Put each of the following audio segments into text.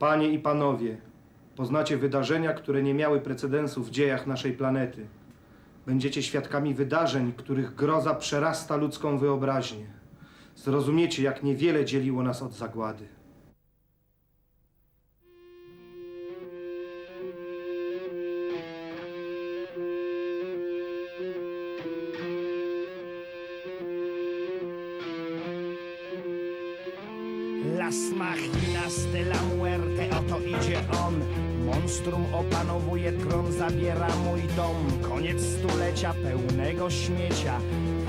Panie i panowie, poznacie wydarzenia, które nie miały precedensu w dziejach naszej planety. Będziecie świadkami wydarzeń, których groza przerasta ludzką wyobraźnię. Zrozumiecie, jak niewiele dzieliło nas od zagłady. Las Machinas de la Muerte, oto idzie on. Monstrum opanowuje tron, zabiera mój dom. Koniec stulecia pełnego śmiecia.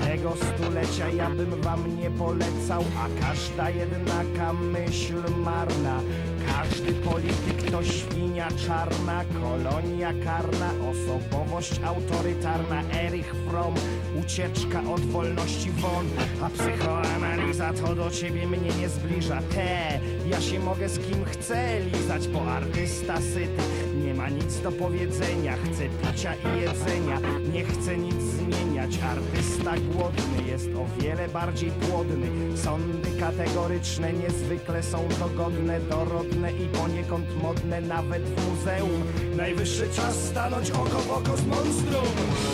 Tego stulecia ja bym wam nie polecał A każda jednaka myśl marna Każdy polityk to świnia czarna Kolonia karna, osobowość autorytarna. Erich Fromm, ucieczka od wolności won. A psychoanaliza to do ciebie mnie nie zbliża. Te, ja się mogę z kim chcę lizać Bo artysta syty. Nie ma nic do powiedzenia Chce picia i jedzenia, nie chce nic zmieniać. Artysta głodny jest o wiele bardziej płodny. Sądy kategoryczne niezwykle są dogodne Dorodne i poniekąd modne nawet w muzeum. Najwyższy czas stanąć oko w oko z monstrum.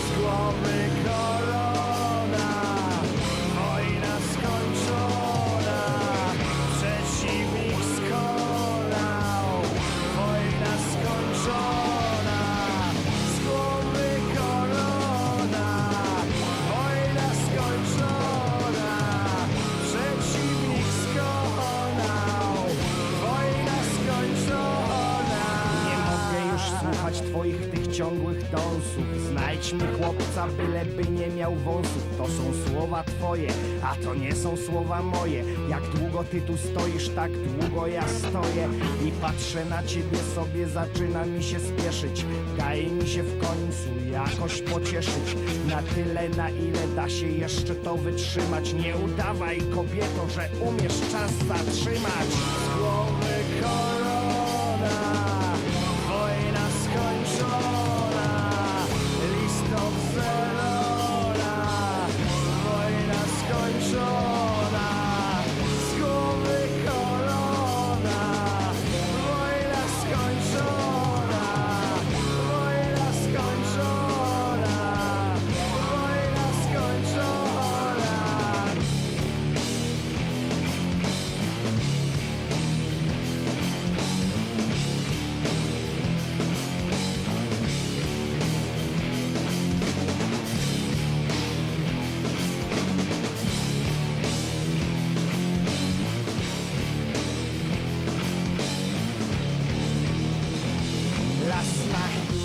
Z głowy korona ciągłych dąsów. Znajdź mi chłopca, byleby nie miał wąsów. To są słowa twoje, a to nie są słowa moje. Jak długo ty tu stoisz, tak długo ja stoję. I patrzę na ciebie sobie, zaczyna mi się spieszyć. Daj mi się w końcu jakoś pocieszyć. Na tyle, na ile da się jeszcze to wytrzymać. Nie udawaj kobieto, że umiesz czas zatrzymać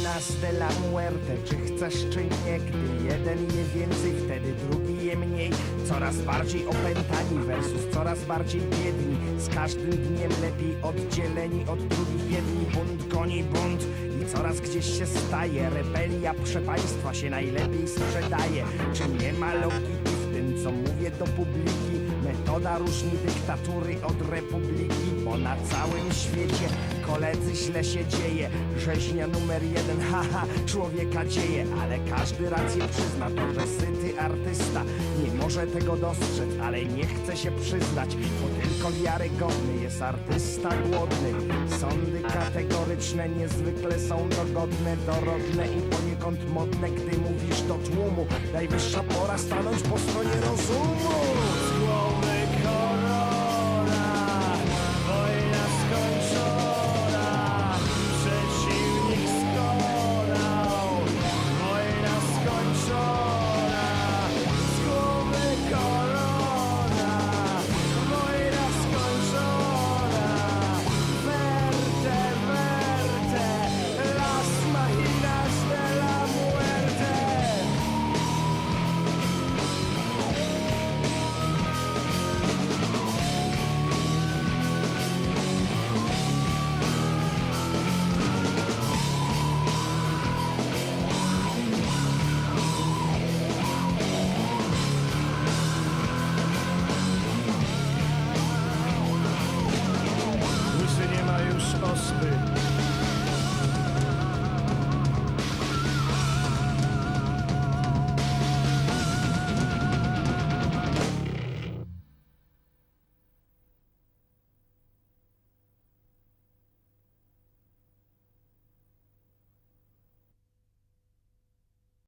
Las de la Muerte Czy chcesz, czy nie, gdy jeden je więcej Wtedy drugi je mniej. Coraz bardziej opętani versus coraz bardziej biedni. Z każdym dniem lepiej oddzieleni od drugich jedni. Bunt goni bunt i coraz gdzieś się staje. Rebelia przepaństwa się najlepiej sprzedaje. Czy nie ma logiki w tym, co mówię do publiki Metoda różni dyktatury od republiki Bo na całym świecie koledzy źle się dzieje. Rzeźnia numer jeden, haha, człowieka dzieje. Ale każdy rację przyzna to, że syty artysta Nie może tego dostrzec, ale nie chce się przyznać Bo tylko wiarygodny jest artysta głodny. Sądy kategoryczne niezwykle są dogodne Dorodne i poniekąd modne, gdy mówisz do tłumu. Najwyższa pora stanąć po stronie rozumu